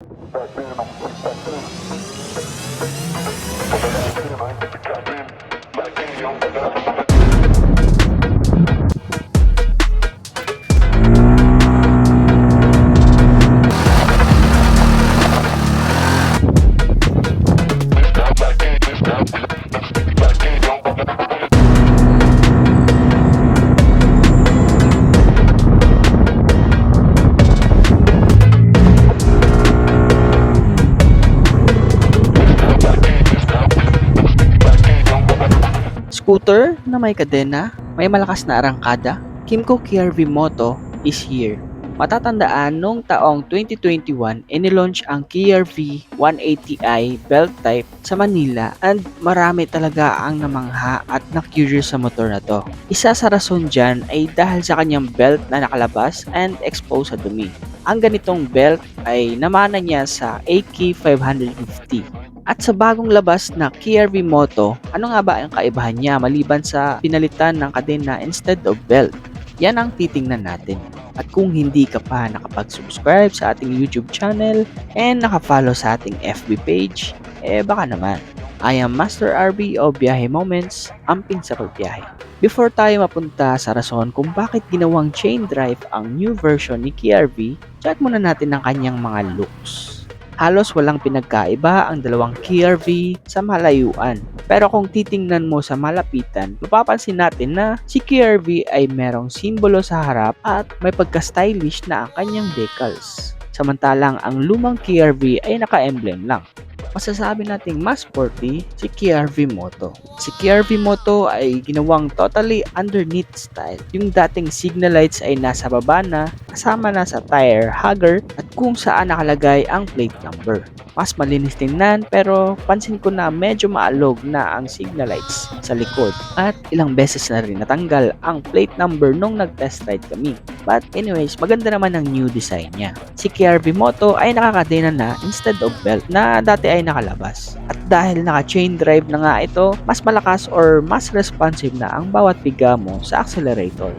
Back minimum, back minimum. Scooter na may kadena, may malakas na arangkada, Kimco KRV Moto is here. Matatandaan noong taong 2021, inilaunch ang KRV 180i belt type sa Manila and marami talaga ang namangha at na-curious sa motor na to. Isa sa rason dyan ay dahil sa kanyang belt na nakalabas and exposed sa dumi. Ang ganitong belt ay namana niya sa AK 550 at sa bagong labas na KRV Moto, ano nga ba ang kaibahan niya maliban sa pinalitan ng kadena instead of belt? Yan ang titingnan natin. At kung hindi ka pa nakapag-subscribe sa ating YouTube channel and nakafollow sa ating FB page, eh baka naman. I am Master RB o Biyahe Moments, amping sa pagbiyahe. Before tayo mapunta sa rason kung bakit ginawang chain drive ang new version ni KRV, check muna natin ang kanyang mga looks halos walang pinagkaiba ang dalawang KRV sa malayuan. Pero kung titingnan mo sa malapitan, mapapansin natin na si KRV ay merong simbolo sa harap at may pagka-stylish na ang kanyang decals. Samantalang ang lumang KRV ay naka-emblem lang. Masasabi nating mas sporty si KRV Moto. Si KRV Moto ay ginawang totally underneath style. Yung dating signal lights ay nasa baba na, kasama na sa tire hugger at kung saan nakalagay ang plate number. Mas malinis tingnan pero pansin ko na medyo maalog na ang signal lights sa likod at ilang beses na rin natanggal ang plate number nung nag-test ride kami. But anyways, maganda naman ang new design niya. Si KRV Moto ay nakakadena na instead of belt na dati ay nakalabas. At dahil naka-chain drive na nga ito, mas malakas or mas responsive na ang bawat piga mo sa accelerator.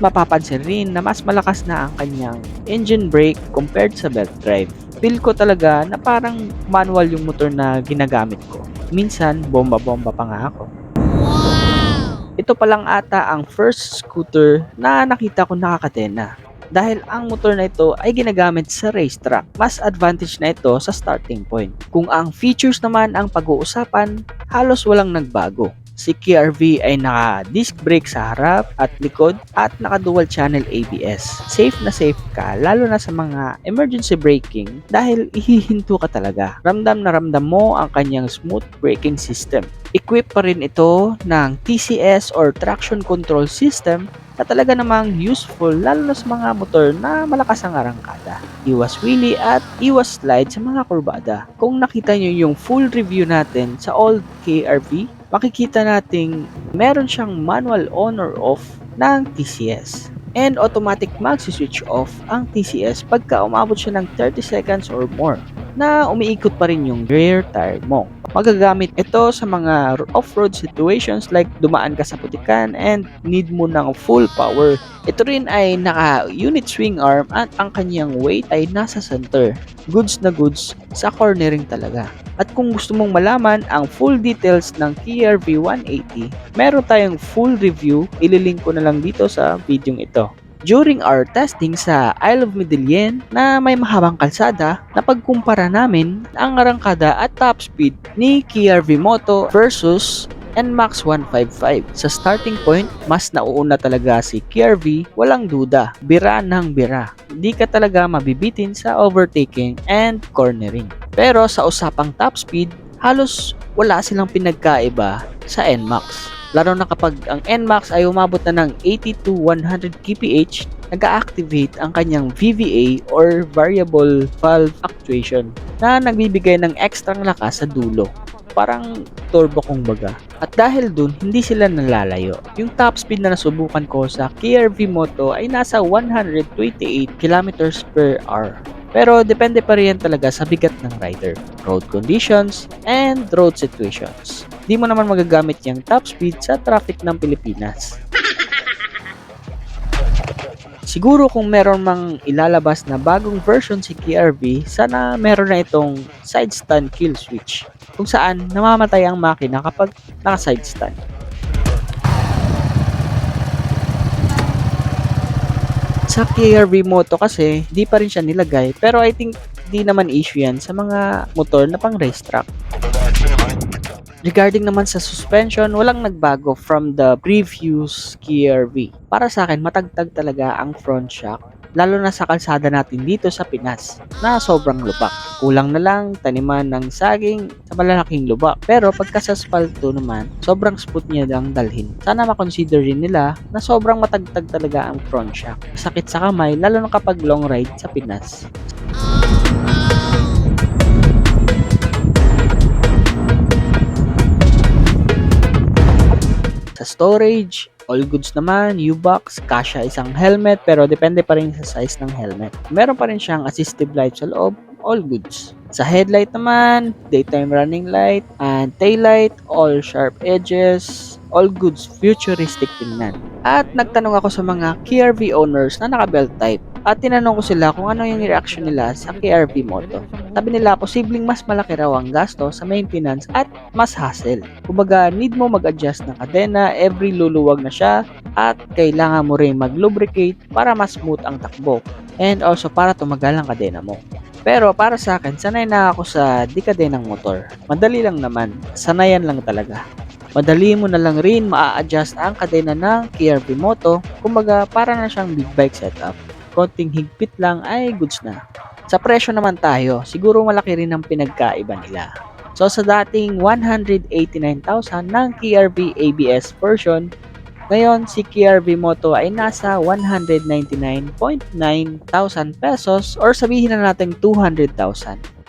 Mapapansin rin na mas malakas na ang kanyang engine brake compared sa belt drive. Feel ko talaga na parang manual yung motor na ginagamit ko. Minsan, bomba-bomba pa nga ako. Ito pa lang ata ang first scooter na nakita ko nakakatena. Dahil ang motor na ito ay ginagamit sa racetrack, mas advantage na ito sa starting point. Kung ang features naman ang pag-uusapan, halos walang nagbago. Si KRV ay naka disc brake sa harap at likod at naka dual channel ABS. Safe na safe ka lalo na sa mga emergency braking dahil ihihinto ka talaga. Ramdam na ramdam mo ang kanyang smooth braking system. Equip pa rin ito ng TCS or traction control system na talaga namang useful lalo na sa mga motor na malakas ang arangkada. Iwas wheelie at iwas slide sa mga kurbada. Kung nakita nyo yung full review natin sa old KRV, makikita nating meron siyang manual on or off ng TCS. And automatic mag-switch off ang TCS pagka umabot siya ng 30 seconds or more na umiikot pa rin yung rear tire mo. Magagamit ito sa mga off-road situations like dumaan ka sa putikan and need mo ng full power. Ito rin ay naka-unit swing arm at ang kanyang weight ay nasa center. Goods na goods sa cornering talaga. At kung gusto mong malaman ang full details ng KRV 180, meron tayong full review, ililink ko na lang dito sa video ito. During our testing sa Isle of Medellin na may mahabang kalsada, napagkumpara namin ang arangkada at top speed ni KRV Moto versus NMAX 155. Sa starting point, mas nauuna talaga si KRV, walang duda, bira ng bira. Hindi ka talaga mabibitin sa overtaking and cornering. Pero sa usapang top speed, halos wala silang pinagkaiba sa NMAX. Lalo na kapag ang NMAX ay umabot na ng 80 to 100 kph, nag-activate ang kanyang VVA or Variable Valve Actuation na nagbibigay ng ekstrang lakas sa dulo. Parang turbo kong baga. At dahil dun, hindi sila nalalayo. Yung top speed na nasubukan ko sa KRV Moto ay nasa 128 km per hour. Pero depende pa rin talaga sa bigat ng rider, road conditions, and road situations. Di mo naman magagamit yung top speed sa traffic ng Pilipinas. Siguro kung meron mang ilalabas na bagong version si KRV, sana meron na itong side stand kill switch kung saan namamatay ang makina kapag naka-side stand. Sa KRV Moto kasi, di pa rin siya nilagay pero I think di naman issue yan sa mga motor na pang racetrack. Regarding naman sa suspension, walang nagbago from the previous KRV. Para sa akin, matagtag talaga ang front shock lalo na sa kalsada natin dito sa Pinas na sobrang lubak. Kulang na lang taniman ng saging sa malalaking lubak. Pero pagka sa asfalto naman, sobrang smooth niya lang dalhin. Sana makonsider rin nila na sobrang matagtag talaga ang front shock. Sakit sa kamay lalo na kapag long ride sa Pinas. Sa storage, all goods naman, U-box, kasha isang helmet pero depende pa rin sa size ng helmet. Meron pa rin siyang assistive light sa loob, all goods. Sa headlight naman, daytime running light, and tail light, all sharp edges, all goods, futuristic tingnan. At nagtanong ako sa mga KRV owners na naka-belt type. At tinanong ko sila kung ano yung reaction nila sa KRV Moto. Sabi nila, posibleng mas malaki raw ang gasto sa maintenance at mas hassle. Kumbaga, need mo mag-adjust ng kadena, every luluwag na siya, at kailangan mo rin mag-lubricate para mas smooth ang takbo. And also para tumagal ang kadena mo. Pero para sa akin, sanay na ako sa dikadenang motor. Madali lang naman, sanayan lang talaga. Madali mo na lang rin maa-adjust ang kadena ng KRV Moto, kumbaga para na siyang big bike setup. Konting higpit lang ay goods na. Sa presyo naman tayo, siguro malaki rin ang pinagkaiba nila. So sa dating 189,000 ng KRV ABS version, ngayon si KRV Moto ay nasa 199.9 thousand pesos or sabihin na natin 200,000.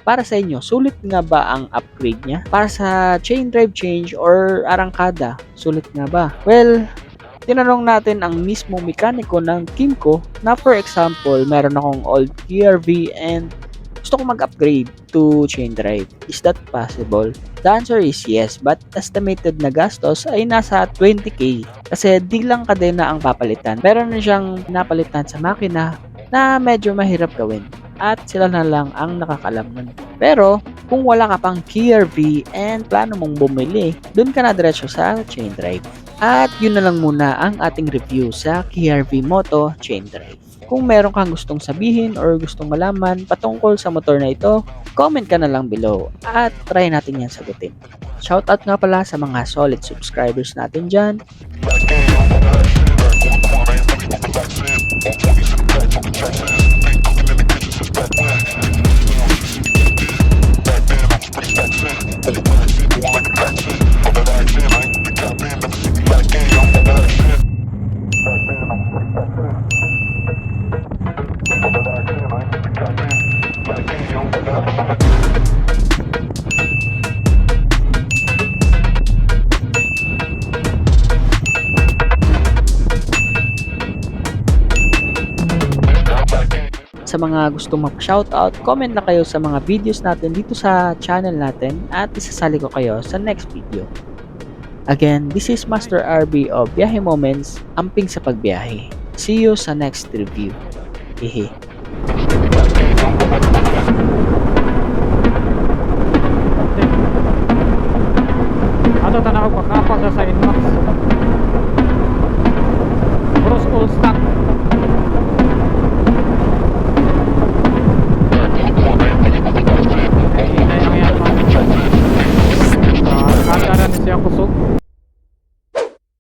Para sa inyo, sulit nga ba ang upgrade niya? Para sa chain drive change or arangkada, sulit nga ba? Well, tinanong natin ang mismo mekaniko ng Kimco na for example, meron akong old KRV and gusto ko mag-upgrade to chain drive. Is that possible? The answer is yes, but estimated na gastos ay nasa 20k. Kasi di lang kadena ang papalitan. Meron na siyang napalitan sa makina na medyo mahirap gawin. At sila na lang ang nakakalam nun. Pero, kung wala ka pang KRV and plano mong bumili, dun ka na diretso sa chain drive. At yun na lang muna ang ating review sa KRV Moto Chain Drive. Kung meron kang gustong sabihin or gustong malaman patungkol sa motor na ito, comment ka na lang below at try natin yan sagutin. Shoutout nga pala sa mga solid subscribers natin dyan. Sa mga gustong mag-shoutout, comment na kayo sa mga videos natin dito sa channel natin at isasali ko kayo sa next video. Again, this is Master RB of Biyahe Moments, amping sa pagbiyahe. See you sa next review. Hehe. na ako kakapasa sa inbox.